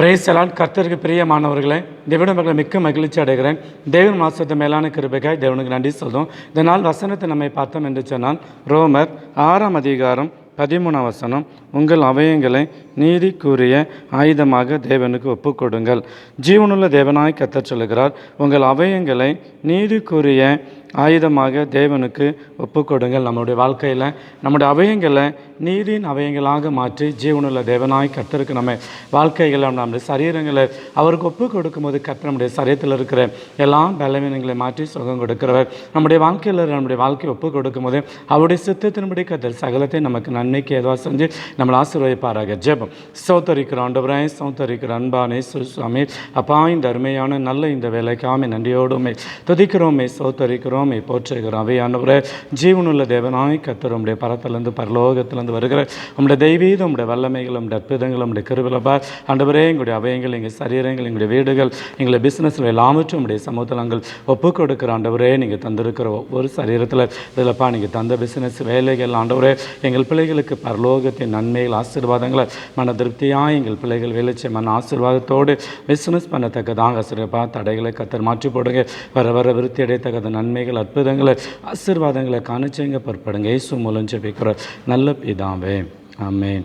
பிரேசலால் கர்த்தருக்கு பிரியமானவர்களே தேவன மக்களை மிக்க மகிழ்ச்சி அடைகிறேன். தேவன் மாசத்து மேலான கிருபைக்காய் தேவனுக்கு நன்றி சொல்லும் இந்த நாள் வசனத்தை நம்மை பார்த்தோம் என்று சொன்னால் ரோமர் ஆறாம் அதிகாரம் பதிமூணாம் வசனம் உங்கள் அவயங்களை நீதிக்குரிய ஆயுதமாக தேவனுக்கு ஒப்புக்கொடுங்கள். ஜீவனுள்ள தேவனாய் கத்தர் சொல்லுகிறார் உங்கள் அவயங்களை நீதிக்குரிய ஆயுதமாக தேவனுக்கு ஒப்பு கொடுங்கள் நம்முடைய வாழ்க்கையில் நம்முடைய அவயங்களை நீதியின் அவயங்களாக மாற்றி ஜீவனுள்ள தேவனாய் கர்த்தருக்கு நம்ம வாழ்க்கைகளை நம்முடைய சரீரங்களை அவருக்கு ஒப்பு கொடுக்கும்போது கத்த நம்முடைய சரீரத்தில் இருக்கிற எல்லா பலவீனங்களை மாற்றி சுகம் கொடுக்கிறவர். நம்முடைய வாழ்க்கையில் நம்முடைய வாழ்க்கையை ஒப்பு கொடுக்கும்போது அவருடைய சித்தத்தின்படி கர்த்தர் சகலத்தை நமக்கு நன்மைக்கு ஏதோ செஞ்சு நம்மளை ஆசீர்வதிப்பாராக. ஜெபம். சௌத்தரிக்கிற ஆண்டவராய் சௌத்தரிக்கிற அன்பானே சுவாமி அப்பா இந்த அருமையான நல்ல இந்த வேலைக்காமே நன்றியோடுமே துதிக்கிறோமே சௌத்தரிக்கிறோம் போற்றுகிறோம் அவையானவரே ஜீவனுள்ள தேவனாய் கத்தர் உம்முடைய பரத்திலேருந்து பரலோகத்திலிருந்து வருகிற உங்களுடைய தெய்வீதம் உங்களுடைய வல்லமைகள் உங்களுடைய அற்புதங்கள் உம்முடைய கிருவிலப்பா ஆண்டவரே எங்களுடைய அவயங்கள் எங்கள் சரீரங்கள் எங்களுடைய வீடுகள் எங்களுடைய பிஸ்னஸில் எல்லாமற்றும் உங்களுடைய சமூகத்தில் நாங்கள் ஒப்பு கொடுக்கிற ஆண்டவரே. நீங்கள் தந்திருக்கிற ஒவ்வொரு சரீரத்தில் இதில்ப்பா நீங்கள் தந்த பிஸ்னஸ் வேலைகள் ஆண்டவரே. எங்கள் பிள்ளைகளுக்கு பரலோகத்தின் நன்மைகள் ஆசீர்வாதங்களை மன திருப்தியாக எங்கள் பிள்ளைகள் வேலைச்சை மன ஆசீர்வாதத்தோடு பிஸ்னஸ் பண்ணத்தக்கதாக ஆசிரியப்பா தடைகளை கத்தர் மாற்றி போடுங்க. வர வர விருத்தி அடையத்தக்கத நன்மைகள் அற்புதங்களை ஆசீர்வாதங்களை காணிச்சேங்க பற்படுங்க இயேசு மூலம் ஜெபிக்கிற நல்ல பிதாவே. ஆமேன்.